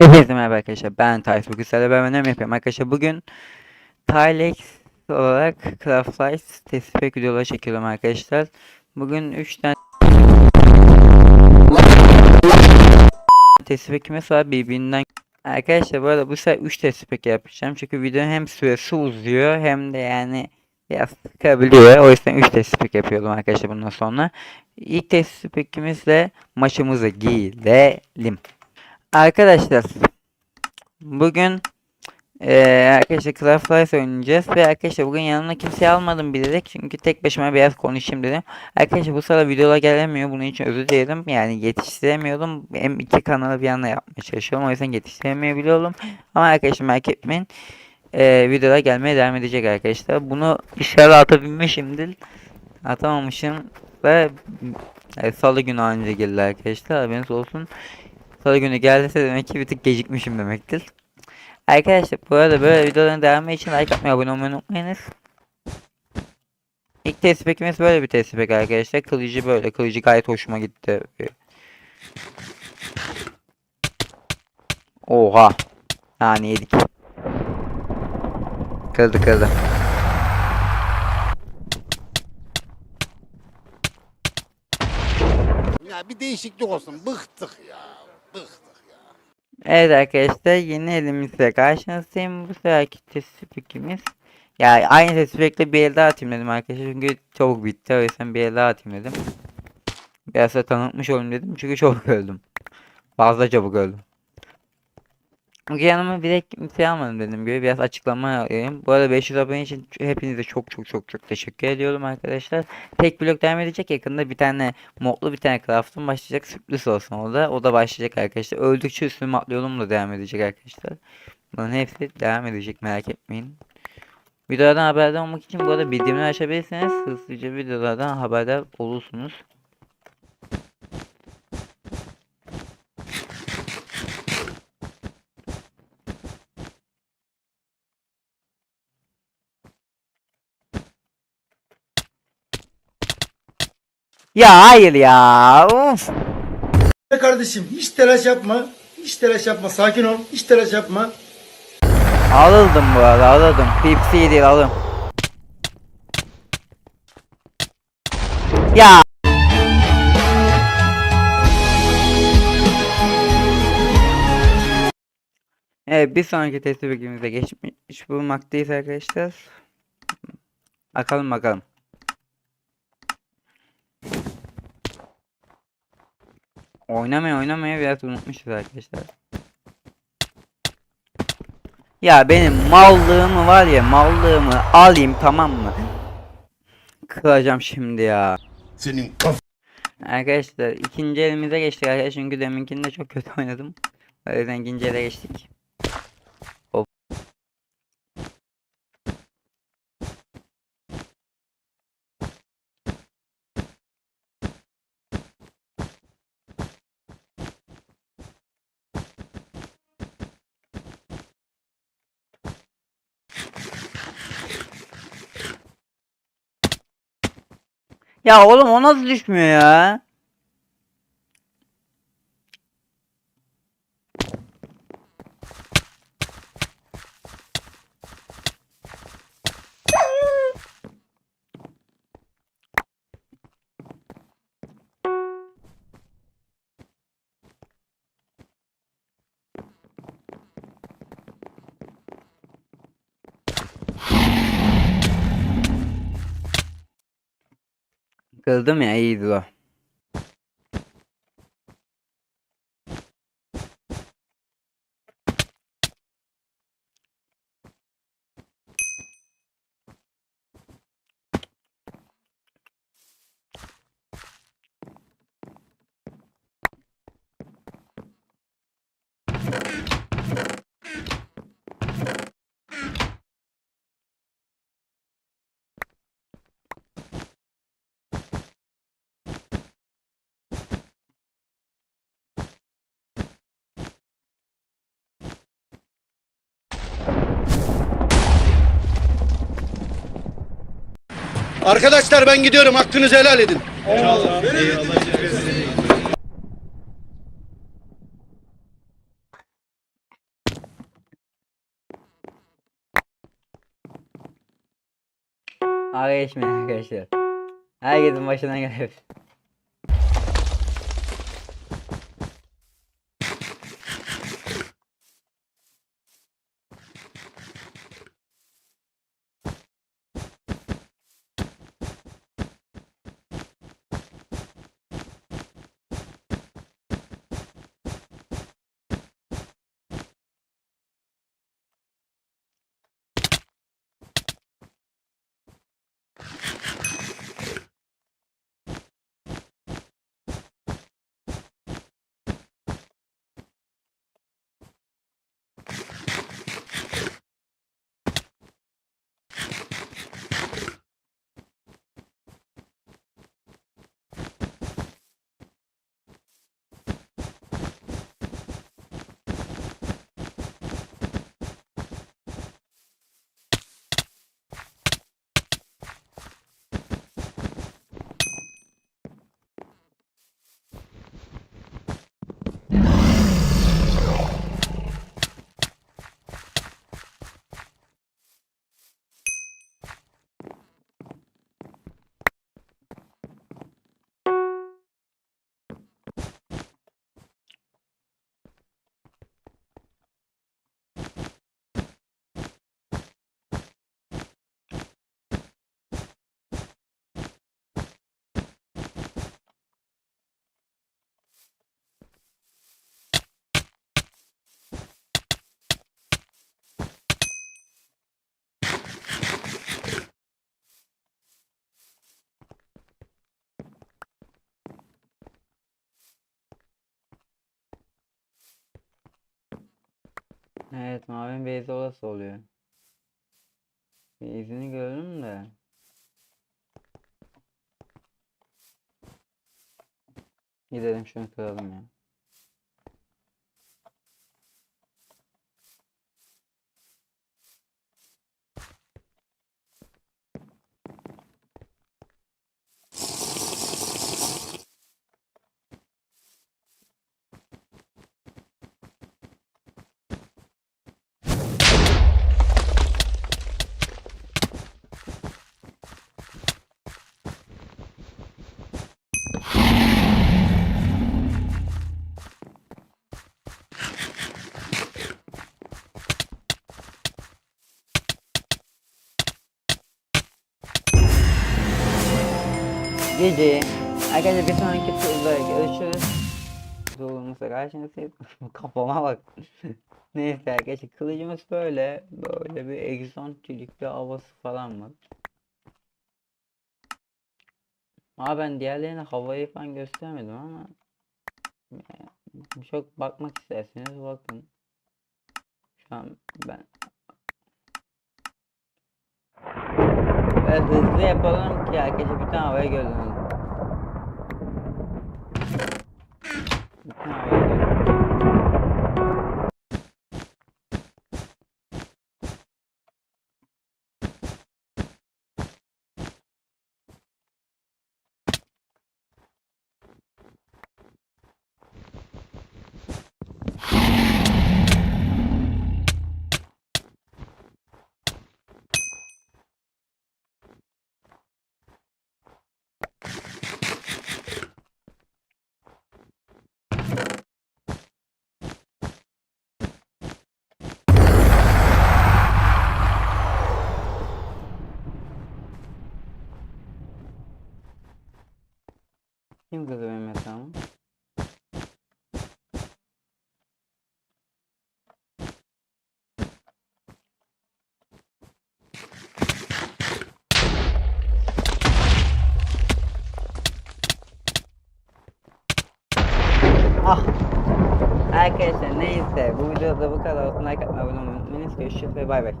Hepinize merhaba arkadaşlar. Ben Tayfur Güzel'e ben önem yapıyorum. Arkadaşlar bugün Tilex olarak Craftlife tespih videoları çekiyorum arkadaşlar. Bugün 3 tane tespih kümesi var birbirinden. Arkadaşlar bu arada bu sefer 3 tespih yapacağım. Çünkü videonun hem süresi uzuyor hem de yani biraz sıkabiliyor. O yüzden 3 tespih yapıyordum arkadaşlar bundan sonra. İlk tespihimizle maçımızı girelim. Arkadaşlar bugün eee arkadaşlar Craft Life oynayacağız ve arkadaşlar bugün yanımda kimseyi almadım bilerek çünkü tek başıma biraz konuşayım dedim. Arkadaşlar bu sırada videolar gelemiyor bunun için özür dilerim. Yani yetiştiremiyordum. Hem iki kanalı bir anda yapmaya çalışıyorum o yüzden yetiştiremeyebiliyorum ama arkadaşlar merak etmeyin eee videolar gelmeye devam edecek arkadaşlar. Bunu inşallah atabilmişimdir. Atamamışım ve e, salı günü anca geldi arkadaşlar haberiniz olsun. Salı günü geldiyse demek ki bir tık gecikmişim demektir. Arkadaşlar bu arada böyle videoların devamı için like atmayı abone olmayı unutmayınız. İlk tespihimiz böyle bir tespih arkadaşlar. Kılıcı böyle. Kılıcı gayet hoşuma gitti. Oha. Yani yedik. Kırdı kırdı. Ya bir değişiklik olsun. Bıktık ya. Bıktık. Evet arkadaşlar yeni elimizle karşınızdayım. Bu seferki tespihimiz. Ya aynı tespihle bir el daha atayım dedim arkadaşlar. Çünkü çabuk bitti. O yüzden bir el daha atayım dedim. Biraz da tanıtmış olayım dedim. Çünkü çabuk öldüm. Fazla çabuk öldüm. Yanıma direkt kimseyi almadım dediğim gibi. Biraz açıklama alayım. Bu arada 500 abone için hepinize çok çok çok çok teşekkür ediyorum arkadaşlar. Tek blok devam edecek. Yakında bir tane modlu bir tane craft'ım başlayacak. Sürpriz olsun o da. O da başlayacak arkadaşlar. Öldükçe üstüme atlayalım da devam edecek arkadaşlar. Bunların hepsi devam edecek merak etmeyin. Videolardan haberdar olmak için bu arada bildirimleri açabilirsiniz. Hızlıca videolardan haberdar olursunuz. Ya hayır ya. Of. Kardeşim hiç telaş yapma. Hiç telaş yapma. Sakin ol. Hiç telaş yapma. Alırdım bu arada alırdım. Pipsi değil alırım. Ya. Evet bir sonraki test bilgimize geçmiş bulunmaktayız arkadaşlar. Bakalım bakalım. Oynamaya oynamaya biraz unutmuşuz arkadaşlar. Ya benim mallığımı var ya mallığımı alayım tamam mı? Kıracağım şimdi ya. Senin kaf Arkadaşlar ikinci elimize geçtik arkadaşlar çünkü deminkinde çok kötü oynadım. O yüzden ikinci ele geçtik. Ya oğlum o nasıl düşmüyor ya? Kıldım ya iyiydi o. Arkadaşlar ben gidiyorum. Hakkınızı helal edin. Eyvallah. Ağır geçmeyin arkadaşlar. Herkesin başına gelir. Evet mavinin beyzi orası oluyor. Bir izini gördüm de. Gidelim şunu kıralım ya. Gece. Arkadaşlar bir sonraki turda görüşürüz. Zorumuzda karşınızdayız. Kafama bak. Neyse arkadaşlar kılıcımız böyle. Böyle bir egzantrik bir havası falan var. Ama ben diğerlerine havayı falan göstermedim ama çok bakmak isterseniz bakın. Şu an ben Böyle hızlı yapalım ki herkese bütün havayı görelim. Bütün havayı görelim. Kim kızı benim hesabım? Ah! Arkadaşlar neyse bu videoda bu kadar olsun. Like atmayı abone olmayı unutmayınız. Görüşürüz ve bay bay.